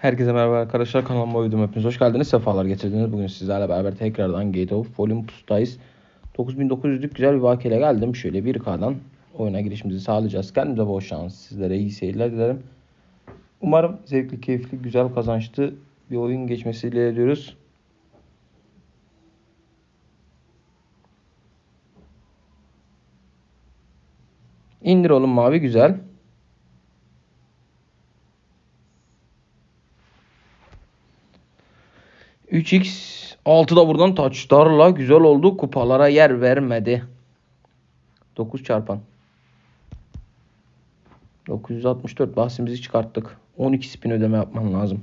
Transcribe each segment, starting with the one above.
Herkese merhaba arkadaşlar kanalıma uydum hepiniz. Hoş geldiniz sefalar getirdiniz. Bugün sizlerle beraber tekrardan Gate of Olympus'tayız. 9900'lük güzel bir vakiyle geldim. Şöyle 1K'dan oyuna girişimizi sağlayacağız. Kendimize bol şans. Sizlere iyi seyirler dilerim. Umarım zevkli keyifli güzel kazançlı bir oyun geçmesiyle ediyoruz İndir oğlum mavi güzel. Üç x 6 da buradan taçlarla güzel oldu. Kupalara yer vermedi. 9 çarpan. 964 bahsimizi çıkarttık. 12 spin ödeme yapman lazım.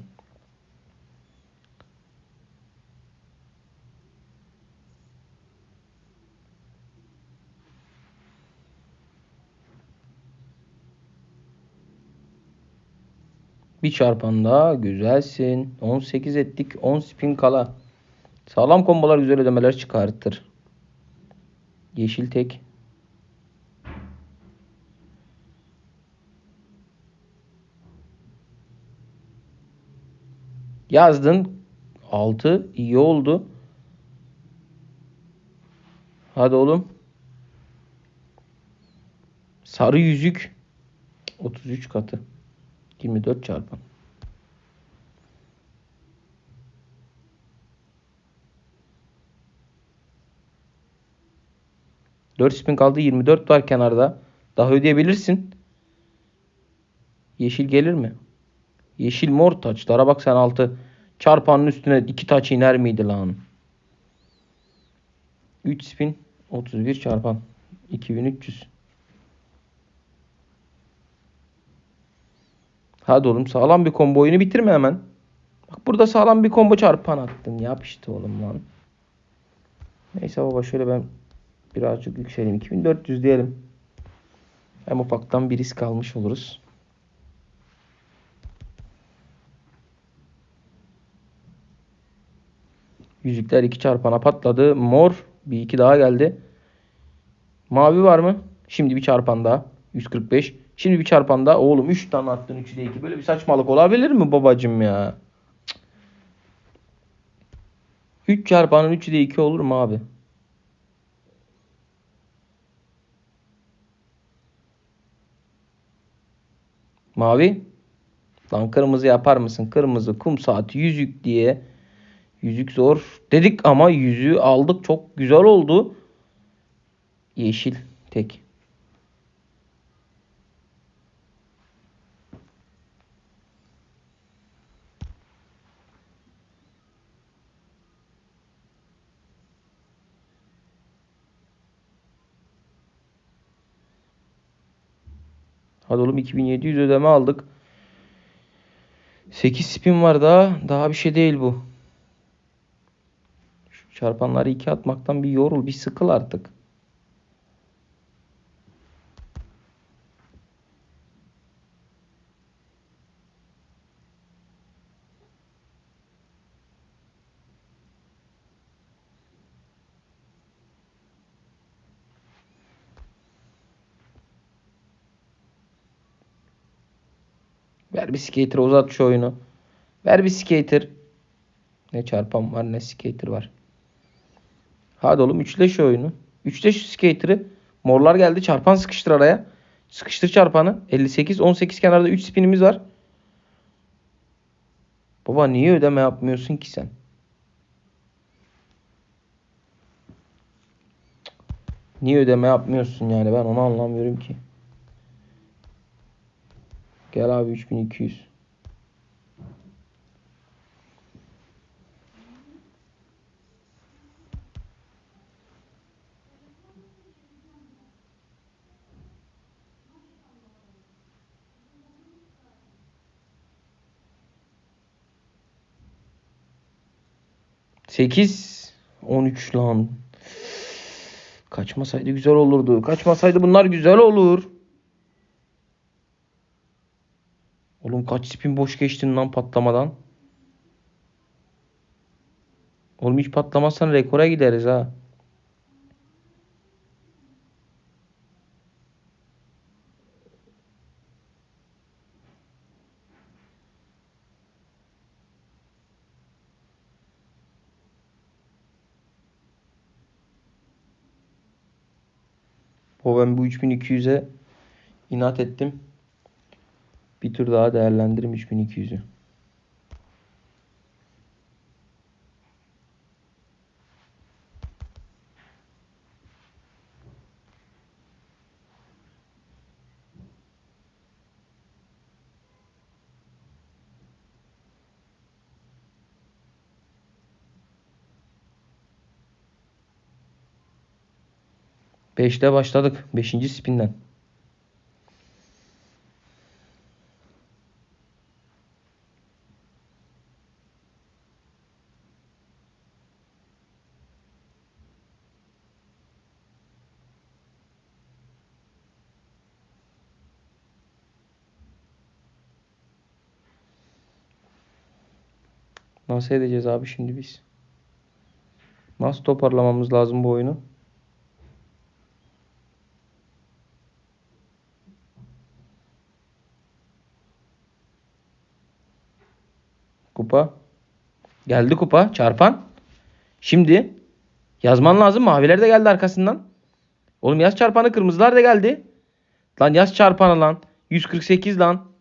Bir çarpan daha. Güzelsin. 18 ettik. 10 spin kala. Sağlam kombolar güzel ödemeler çıkartır. Yeşil tek. Yazdın. 6. iyi oldu. Hadi oğlum. Sarı yüzük. 33 katı. 24 çarpan. Dört spin kaldı. 24 var kenarda. Daha ödeyebilirsin. Yeşil gelir mi? Yeşil mor taçlara bak sen altı. Çarpanın üstüne iki taç iner miydi lan? 3 spin 31 çarpan 2300. Hadi oğlum sağlam bir combo oyunu bitirme hemen. Bak burada sağlam bir combo çarpan attın. Yap işte oğlum lan. Neyse baba şöyle ben birazcık yükseleyim. 2400 diyelim. Hem ufaktan bir risk almış oluruz. Yüzükler iki çarpana patladı. Mor bir iki daha geldi. Mavi var mı? Şimdi bir çarpan daha. 145. Şimdi bir çarpan daha. Oğlum 3 tane attın 3'de 2. Böyle bir saçmalık olabilir mi babacım ya? 3 çarpanın 3'de 2 olur mu abi? Mavi. Lan kırmızı yapar mısın? Kırmızı kum saati yüzük diye. Yüzük zor dedik ama yüzüğü aldık. Çok güzel oldu. Yeşil tek. Hadi oğlum 2700 ödeme aldık. 8 spin var daha. Daha bir şey değil bu. Şu çarpanları 2 atmaktan bir yorul, bir sıkıl artık. Ver bir skater uzat şu oyunu. Ver bir skater. Ne çarpan var ne skater var. Hadi oğlum üçle şu oyunu. Üçle şu skater'ı. Morlar geldi. Çarpan sıkıştır araya. Sıkıştır çarpanı. 58 18 kenarda 3 spinimiz var. Baba niye ödeme yapmıyorsun ki sen? Niye ödeme yapmıyorsun yani ben onu anlamıyorum ki. Gel abi 3200. Sekiz. On üç lan. Kaçmasaydı güzel olurdu. Kaçmasaydı bunlar güzel olur. Oğlum kaç spin boş geçtin lan patlamadan. Oğlum hiç patlamazsan rekora gideriz ha. O ben bu 3200'e inat ettim. Bir tur daha değerlendirim 3200'ü. Beşte başladık. Beşinci spinden. Nasıl edeceğiz abi şimdi biz? Nasıl toparlamamız lazım bu oyunu? Kupa. Geldi kupa. Çarpan. Şimdi yazman lazım. Maviler de geldi arkasından. Oğlum yaz çarpanı kırmızılar da geldi. Lan yaz çarpanı lan. 148 lan.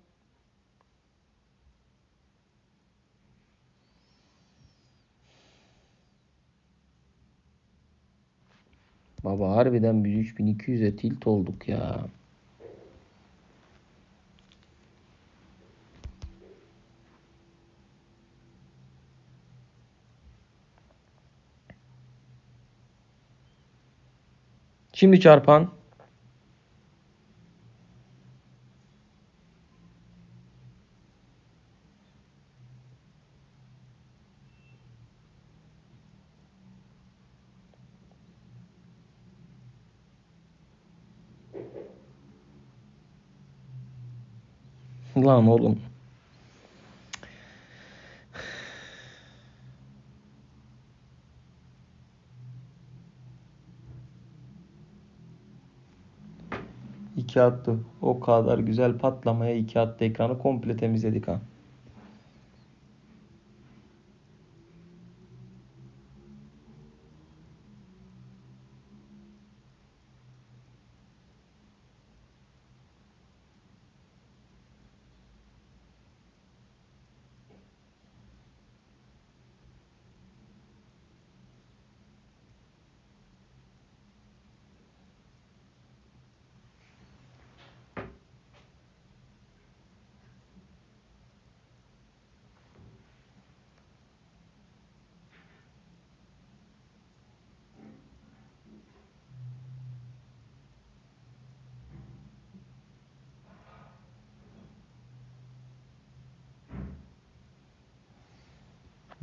Baba harbiden biz 3200'e tilt olduk ya. Şimdi çarpan. Lan oğlum. İki attı. O kadar güzel patlamaya iki attı. Ekranı komple temizledik ha.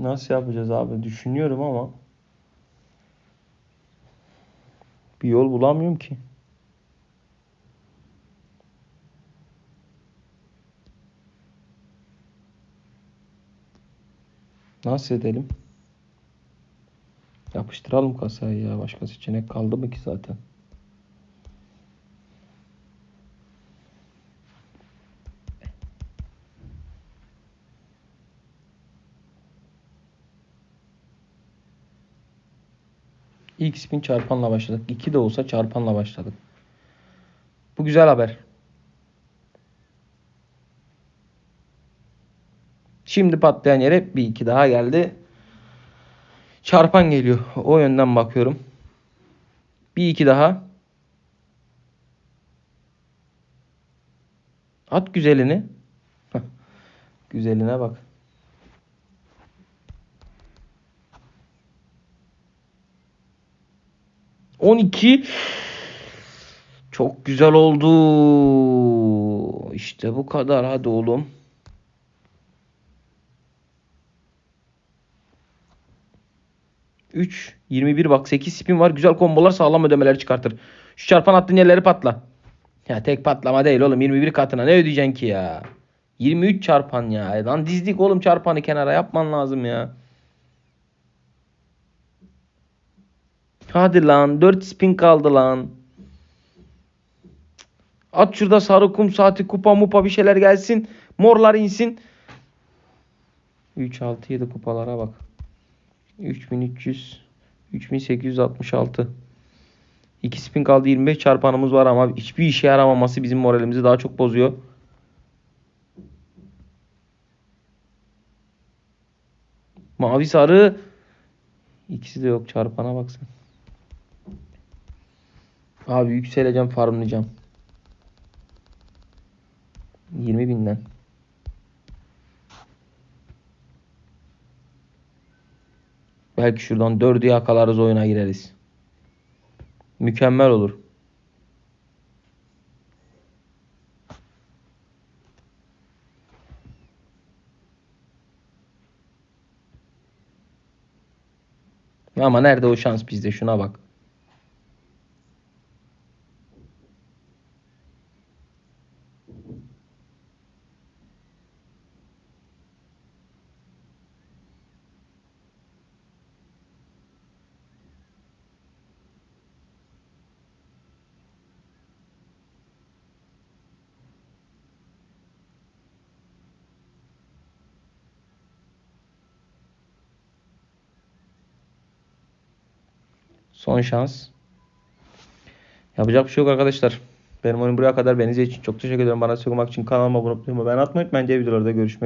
Nasıl yapacağız abi? Düşünüyorum ama bir yol bulamıyorum ki. Nasıl edelim? Yapıştıralım kasayı ya. Başka seçenek kaldı mı ki zaten? İlk spin çarpanla başladık. 2 de olsa çarpanla başladık. Bu güzel haber. Şimdi patlayan yere bir iki daha geldi. Çarpan geliyor. O yönden bakıyorum. Bir iki daha. At güzelini. Güzeline bak. On iki. Çok güzel oldu. İşte bu kadar. Hadi oğlum. Üç. 21 bak 8 spin var. Güzel kombolar sağlam ödemeler çıkartır. Şu çarpan attığın yerleri patla. Ya tek patlama değil oğlum. 21 katına ne ödeyeceksin ki ya? 23 çarpan ya. Lan dizdik oğlum çarpanı kenara yapman lazım ya. Hadi lan 4 spin kaldı lan. At şurada sarı kum saati kupa mupa bir şeyler gelsin. Morlar insin. 3 6 7 kupalara bak. 3300 3866 2 spin kaldı 25 çarpanımız var ama hiçbir işe yaramaması bizim moralimizi daha çok bozuyor. Mavi sarı. İkisi de yok çarpana baksın. Abi yükseleceğim farmlayacağım. 20 binden. Belki şuradan 4'ü yakalarız oyuna gireriz. Mükemmel olur. Ama nerede o şans bizde şuna bak. Son şans. Yapacak bir şey yok arkadaşlar. Benim oyun buraya kadar. Beni izlediğiniz için çok teşekkür ederim. Bana olmak için kanalıma abone olmayı. Ben atmayı unutmayın. Diğer videolarda görüşmek